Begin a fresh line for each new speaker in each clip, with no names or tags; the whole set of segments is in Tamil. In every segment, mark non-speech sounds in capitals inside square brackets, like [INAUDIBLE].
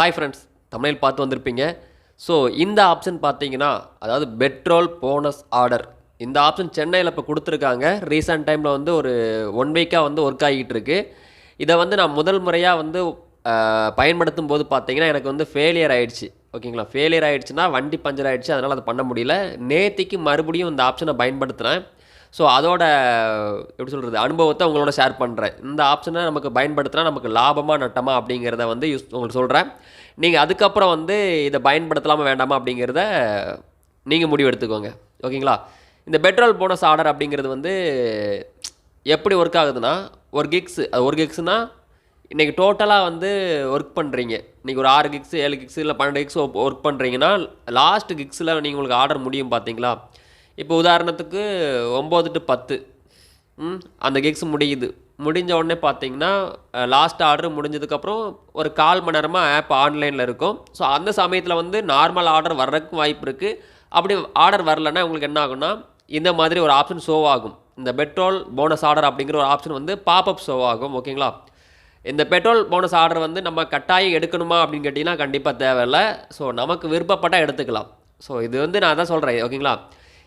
ஹாய் ஃப்ரெண்ட்ஸ் தமிழில் பார்த்து வந்திருப்பீங்க. ஸோ இந்த ஆப்ஷன் பார்த்தீங்கன்னா அதாவது பெட்ரோல் போனஸ் ஆர்டர் இந்த ஆப்ஷன் சென்னையில் இப்போ கொடுத்துருக்காங்க. ரீசெண்ட் டைமில் வந்து ஒரு ஒன் வீக்காக வந்து ஒர்க் ஆகிட்டு இருக்கு. இதை வந்து நான் முதல் முறையாக வந்து பயன்படுத்தும் போது பார்த்தீங்கன்னா எனக்கு வந்து ஃபெயிலியர் ஆகிடுச்சு ஓகேங்களா ஃபெயிலியர் ஆகிடுச்சுன்னா வண்டி பஞ்சர் ஆகிடுச்சு அதனால் அதை பண்ண முடியல. நேத்திக்கு மறுபடியும் இந்த ஆப்ஷனை பயன்படுத்துகிறேன் ஸோ அதோட எப்படி சொல்கிறது அனுபவத்தை உங்களோட ஷேர் பண்ணுறேன் இந்த ஆப்ஷனை நமக்கு பயன்படுத்தினா நமக்கு லாபமாக நட்டமா அப்படிங்கிறத வந்து யூஸ் உங்களுக்கு சொல்கிறேன் நீங்கள் அதுக்கப்புறம் வந்து இதை பயன்படுத்தலாமா வேண்டாமா அப்படிங்கிறத நீங்கள் முடிவு எடுத்துக்கோங்க ஓகேங்களா? இந்த பெட்ரோல் போனஸ் ஆர்டர் அப்படிங்கிறது வந்து எப்படி ஒர்க் ஆகுதுன்னா ஒரு கிக்ஸ் ஒரு கிக்ஸ்னால் இன்றைக்கி டோட்டலாக வந்து ஒர்க் பண்ணுறீங்க இன்றைக்கி ஒரு ஆறு கிக்ஸு ஏழு கிக்ஸு இல்லை பன்னெண்டு கிக்ஸ் ஒர்க் பண்ணுறீங்கன்னா லாஸ்ட் கிக்ஸில் நீங்கள் உங்களுக்கு ஆர்டர் முடியும் பார்த்தீங்களா இப்போ உதாரணத்துக்கு ஒம்பது டு பத்து. அந்த கிக்ஸ் முடியுது. முடிஞ்ச உடனே பார்த்தீங்கன்னா லாஸ்ட் ஆர்டர் முடிஞ்சதுக்கப்புறம் ஒரு கால் மணி நேரமாக ஆப் ஆன்லைனில் இருக்கும். ஸோ அந்த சமயத்தில் வந்து நார்மல் ஆர்டர் வர்றதுக்கும் வாய்ப்பு இருக்குது அப்படி ஆர்டர் வரலன்னா உங்களுக்கு என்ன ஆகும்னா இந்த மாதிரி ஒரு ஆப்ஷன் ஷோ ஆகும். இந்த பெட்ரோல் போனஸ் ஆர்டர் அப்படிங்கிற ஒரு ஆப்ஷன் வந்து பாப்அப் ஷோ ஆகும் ஓகேங்களா? இந்த பெட்ரோல் போனஸ் ஆர்டர் வந்து நம்ம கட்டாயம் எடுக்கணுமா அப்படின்னு கேட்டிங்கன்னா கண்டிப்பாக தேவையில்லை. ஸோ நமக்கு விருப்பப்பட்டால் எடுத்துக்கலாம். ஸோ இது வந்து நான் தான் சொல்கிறேன் ஓகேங்களா?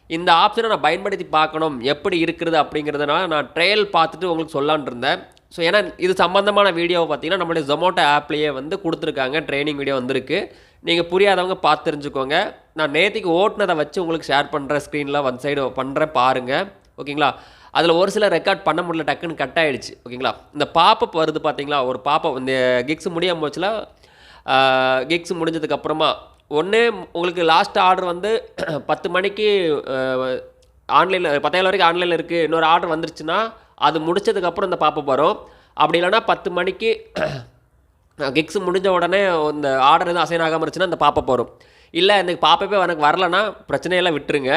இந்த ஆப்ஷனை நான் பயன்படுத்தி பார்க்கணும் எப்படி இருக்கிறது அப்படிங்கிறதுனால நான் ட்ரையல் பார்த்துட்டு உங்களுக்கு சொல்லான் இருந்தேன். ஸோ ஏன்னா இது சம்மந்தமான வீடியோவை பார்த்தீங்கன்னா நம்மளுடைய ஜொமோட்டோ ஆப்லேயே வந்து கொடுத்துருக்காங்க ட்ரைனிங் வீடியோ வந்திருக்கு. நீங்கள் புரியாதவங்க பார்த்து தெரிஞ்சுக்கோங்க. நான் நேற்றுக்கு ஓட்டுனதை வச்சு உங்களுக்கு ஷேர் பண்ணுறேன் ஸ்க்ரீனில் ஒன் சைடு பண்ணுறேன் பாருங்கள் ஓகேங்களா? அதில் ஒரு சில ரெக்கார்ட் பண்ண முடியல டக்குன்னு கட் ஆகிடுச்சு ஓகேங்களா? இந்த பாப்பப் வருது பார்த்தீங்களா? ஒரு பாப்பப் இந்த கிக்ஸ் முடியாம போச்சுல கிக்ஸ் முடிஞ்சதுக்கப்புறமா ஒன்று உங்களுக்கு லாஸ்ட் ஆர்டர் வந்து [CLEARS THROAT] பத்து மணிக்கு ஆன்லைனில் பத்தாயிரம் வரைக்கும் ஆன்லைனில் இருக்குது இன்னொரு ஆர்டர் வந்துருச்சுன்னா அது முடிச்சதுக்கப்புறம் இந்த பாப்பப் வரும் அப்படி இல்லைன்னா பத்து மணிக்கு [CLEARS THROAT] கிக்ஸ் முடிஞ்ச உடனே இந்த ஆர்டர் எதுவும் அசைன் ஆகாமல் இருந்துச்சுன்னா இந்த பாப்பப் வரும் இல்லை இந்த பாப்பப்பே எனக்கு வரலன்னா பிரச்சனையெல்லாம் விட்டுருங்க.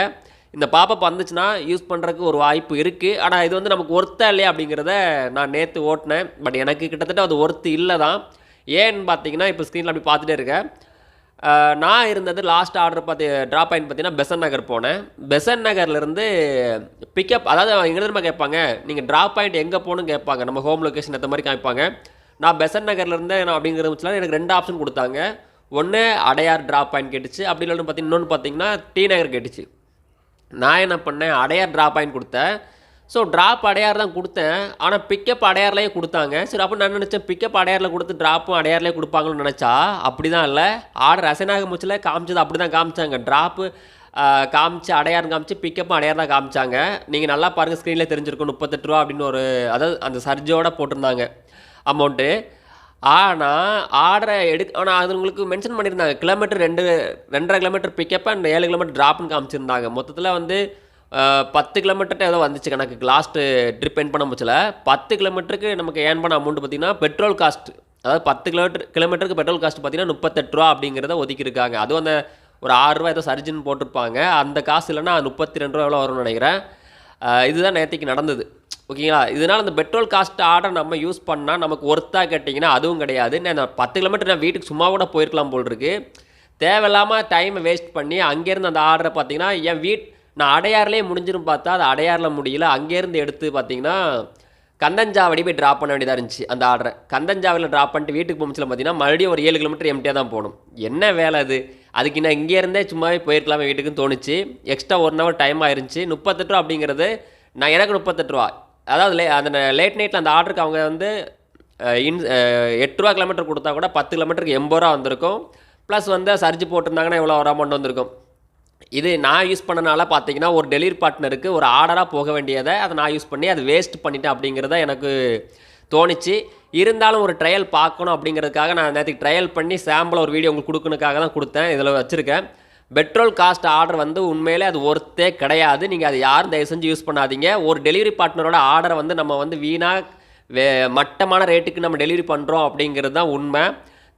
இந்த பாப்பப் வந்துச்சுன்னா யூஸ் பண்ணுறதுக்கு ஒரு வாய்ப்பு இருக்குது ஆனால் இது வந்து நமக்கு ஒர்த்தா இல்லையா அப்படிங்கிறத நான் நேற்று ஓட்டினேன். பட் எனக்கு கிட்டத்தட்ட அது ஒர்த்து இல்லை தான் ஏன்னு பார்த்தீங்கன்னா இப்போ ஸ்க்ரீனில் அப்படி பார்த்துட்டே இருக்கேன். நான் இருந்தது லாஸ்ட் ஆர்டர் பார்த்து ட்ராப் ஆயின் பார்த்தீங்கன்னா பெசன் நகர் போனேன். பெசன் நகர்லேருந்து பிக்கப் அதாவது எங்கே திரும்ப கேட்பாங்க? நீங்கள் ட்ராப் பாயிண்ட் எங்கே போகணும்னு கேட்பாங்க. நம்ம ஹோம் லொக்கேஷன் ஏற்ற மாதிரி காமிப்பாங்க. நான் பெசன் நகர்லேருந்து நான் அப்படிங்கிற பட்சத்தில் எனக்கு ரெண்டு ஆப்ஷன் கொடுத்தாங்க. ஒன்று அடையார் ட்ராப் பாயிண்ட் கேட்டுச்சு. அப்படி இல்லைன்னு பார்த்தீங்கன்னா இன்னொன்று பார்த்தீங்கன்னா டி நகர் கேட்டுச்சு. நான் என்ன பண்ணேன்? அடையார் ட்ராப் பாயிண்ட் கொடுத்தேன். ஸோ ட்ராப் அடையார் தான் கொடுத்தேன். ஆனால் பிக்கப் அடையார்லேயே கொடுத்தாங்க. சரி அப்போ நான் நினச்சேன்? பிக்கப் அடையாரில் கொடுத்து ட்ராப்பும் அடையார்லேயே கொடுப்பாங்கன்னு நினச்சா? அப்படி தான் இல்லை. ஆர்டர் ரசனாக முச்சில் காமிச்சது அப்படி தான் காமிச்சாங்க ட்ராப்பு காமிச்சு அடையார் காமிச்சு பிக்கப்பும் அடையார் தான் காமிச்சாங்க. நீங்கள் நல்லா பாருங்கள் ஸ்க்ரீனில் தெரிஞ்சிருக்கும். முப்பத்தெட்டு ரூபா அப்படின்னு ஒரு அதாவது அந்த சர்ஜோட போட்டிருந்தாங்க அமௌண்ட்டு ஆனால் ஆர்டரை எடு ஆனால் அது உங்களுக்கு மென்ஷன் பண்ணியிருந்தாங்க. கிலோமீட்டர் ரெண்டு ரெண்டரை கிலோமீட்டர் பிக்கப் அண்ட் ஏழு கிலோமீட்டர் ட்ராப்னு காமிச்சிருந்தாங்க. மொத்தத்தில் வந்து பத்து கிலோமீட்டர்கிட்ட ஏதோ வந்துச்சு கணக்கு. லாஸ்ட்டு ட்ரிப் என் பண்ண முடிச்சல பத்து கிலோமீட்டருக்கு நமக்கு ஏன் பண்ண அமௌண்ட் பார்த்தீங்கன்னா பெட்ரோல் காஸ்ட் அதாவது பத்து கிலோமீட்டர் கிலோமீட்டருக்கு பெட்ரோல் காஸ்ட் பார்த்திங்கன்னா முப்பத்தெட்டு ரூபா அப்படிங்கிறத ஒதுக்கியிருக்காங்க. அதுவும் அந்த ஒரு ஆறுரூவா ஏதோ சர்ஜின்னு போட்டிருப்பாங்க. அந்த காசு இல்லைன்னா முப்பத்தி ரெண்டு ரூபா எவ்வளோ வரும்னு நினைக்கிறேன். இதுதான் நேற்றுக்கு நடந்தது. ஓகேங்களா? இதனால் அந்த பெட்ரோல் காஸ்ட் ஆர்டர் நம்ம யூஸ் பண்ணால் நமக்கு ஒர்த்தாக கேட்டிங்கன்னா அதுவும் கிடையாது. நான் பத்து கிலோமீட்டர் நான் வீட்டுக்கு சும்மா கூட போயிருக்கலாம் போல் இருக்கு. தேவையில்லாமல் டைமை வேஸ்ட் பண்ணி அங்கேருந்து அந்த ஆர்டரை பார்த்தீங்கன்னா என் வீட் நான் அடையாறுலேயே முடிஞ்சிரும் பார்த்தா அது அடையாறில் முடியல. அங்கேருந்து எடுத்து பார்த்தீங்கன்னா கந்தஞ்சாவடி போய் ட்ராப் பண்ண வேண்டியதாக இருந்துச்சு அந்த ஆர்டரை. கந்தஞ்சாவடியில் ட்ராப் பண்ணிட்டு வீட்டுக்கு போச்சுல பார்த்தீங்கன்னா மறுபடியும் ஒரு ஏழு கிலோமீட்டர் எம்டியாக தான் போகணும். என்ன வேலை அது? அதுக்கு நான் இங்கே இருந்தே சும்மாவே போயிருக்கலாமே வீட்டுக்குன்னு தோணுச்சு. எக்ஸ்ட்ரா ஒன் ஹவர் டைம் ஆயிருந்துச்சு. முப்பத்தெட்டு ரூபா அப்படிங்கிறது நான் எனக்கு முப்பத்தெட்டு ரூபா. அதாவது லே அந்த லேட் நைட்டில் அந்த ஆர்டருக்கு அவங்க வந்து இன் அஹ், எட்டு ரூபா கிலோமீட்டர் கொடுத்தா கூட பத்து கிலோமீட்டருக்கு எண்பது ரூபா வந்திருக்கும். ப்ளஸ் வந்து சர்ஜ் போட்டிருந்தாங்கன்னா எவ்வளோ ஒரு அமௌண்ட் வந்திருக்கும். இது நான் யூஸ் பண்ணனால பார்த்தீங்கன்னா ஒரு டெலிவரி பார்ட்னருக்கு ஒரு ஆர்டராக போக வேண்டியதை அதை நான் யூஸ் பண்ணி அது வேஸ்ட் பண்ணிட்டேன் அப்படிங்கிறத எனக்கு தோணுச்சு. இருந்தாலும் ஒரு ட்ரையல் பார்க்கணும் அப்படிங்கிறதுக்காக நான் நேற்றுக்கு ட்ரையல் பண்ணி சாம்பிள் ஒரு வீடியோ உங்களுக்கு கொடுக்கணுக்காக தான் கொடுத்தேன் இதில் வச்சுருக்கேன். பெட்ரோல் காஸ்ட் ஆர்டர் வந்து உண்மையிலே அது ஒர்த்தே கிடையாது. நீங்கள் அதை யாரும் தயவு செஞ்சு யூஸ் பண்ணாதீங்க. ஒரு டெலிவரி பார்ட்னரோட ஆர்டரை வந்து நம்ம வந்து வீணாக வே மட்டமான ரேட்டுக்கு நம்ம டெலிவரி பண்ணுறோம் அப்படிங்கிறது தான் உண்மை.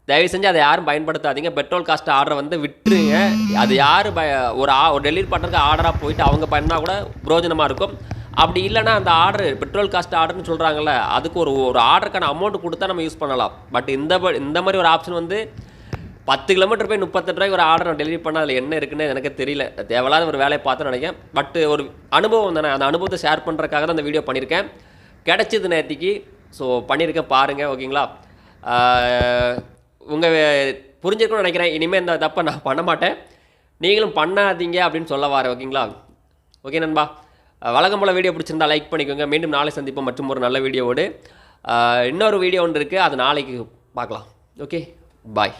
தயவு செஞ்சு அதை யாரும் பயன்படுத்தாதீங்க. பெட்ரோல் காஸ்ட் ஆர்டரை வந்து விட்டுருங்க. அது யார் ப ஒரு ஆ ஒரு டெலிவரி பண்ணுறதுக்கு ஆர்டராக போயிட்டு அவங்க பண்ணால் கூட பிரோஜனமாக இருக்கும். அப்படி இல்லைன்னா அந்த ஆர்டர் பெட்ரோல் காஸ்ட் ஆர்டர்னு சொல்கிறாங்கல்ல அதுக்கு ஒரு ஒரு ஆர்டருக்கான அமௌண்ட் கொடுத்தா நம்ம யூஸ் பண்ணலாம். பட் இந்த ப- இந்த மாதிரி ஒரு ஆப்ஷன் வந்து பத்து கிலோமீட்டர் போய் முப்பத்தெட்டு ரூபாய்க்கு ஒரு ஆர்டர் நான் டெலிவரி பண்ண அதில் என்ன இருக்குன்னு எனக்கு தெரியல. தேவையில்லாத ஒரு வேலையை பார்த்து நினைக்கிறேன். பட் ஒரு அனுபவம் தானே அந்த அனுபவத்தை ஷேர் பண்ணுறதுக்காக தான் அந்த வீடியோ பண்ணியிருக்கேன். கிடச்சிது நேற்றுக்கு ஸோ பண்ணியிருக்கேன் பாருங்கள் ஓகேங்களா உங்கள் புரிஞ்சுக்கணும்னு நினைக்கிறேன். இனிமேல் இந்த தப்பை நான் பண்ண மாட்டேன். நீங்களும் பண்ணாதீங்க அப்படின்னு சொல்ல வரேன் ஓகேங்களா ஓகே நண்பா. வழக்கம் போல் வீடியோ பிடிச்சிருந்தா லைக் பண்ணிக்கோங்க. மீண்டும் நாளை சந்திப்போம். மற்றும் ஒரு நல்ல வீடியோவோடு. இன்னொரு வீடியோ ஒன்று இருக்குது அது நாளைக்கு பார்க்கலாம் ஓகே பாய்